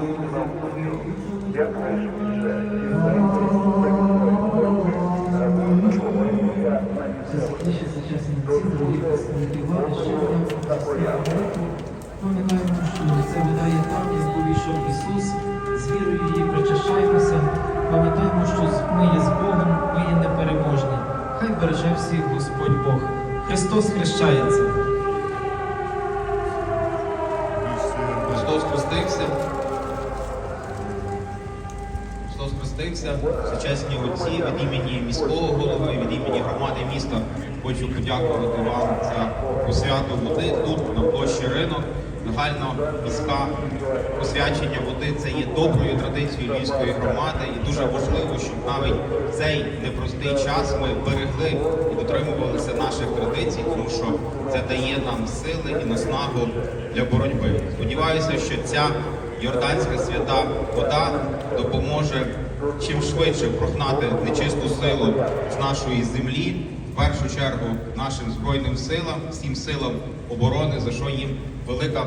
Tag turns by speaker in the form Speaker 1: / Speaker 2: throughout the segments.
Speaker 1: вийти на вулицю якнайшвидше і
Speaker 2: пам'ятаємо, що це вода є там, яку війшов Ісус, з її причащаємося, пам'ятаємо, що ми є з Богом, ми є непереможні. Хай береже всіх Господь Бог. Христос хрещається.
Speaker 3: Христос хрестився. Христос хрестився. Сучасні отці від імені міського голови, від імені громади міста хочу подякувати вам за посвяту води тут, на площі ринок. Нагально міська посвячення води це є доброю традицією львівської громади, і дуже важливо, щоб навіть в цей непростий час ми берегли і дотримувалися наших традицій, тому що це дає нам сили і наснагу для боротьби. Сподіваюся, що ця йорданська свята вода допоможе чим швидше прогнати нечисту силу з нашої землі. В першу чергу нашим збройним силам, всім силам оборони, за що їм велика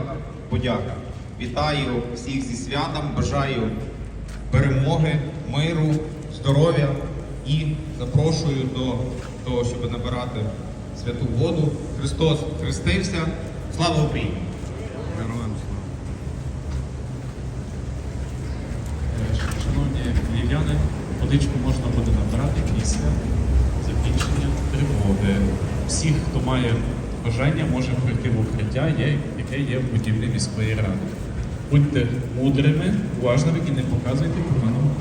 Speaker 3: подяка. Вітаю всіх зі святом, бажаю перемоги, миру, здоров'я і запрошую до того, щоб набирати святу воду. Христос хрестився. Слава Україні!
Speaker 4: Героям слава.
Speaker 5: Шановні львів'яни, водичку можна буде набирати після закінчення тривоги. Всіх, хто має бажання, може прийти в укриття, яке є в будівлі міської ради. Будьте мудрими, уважними і не показуйте поганого.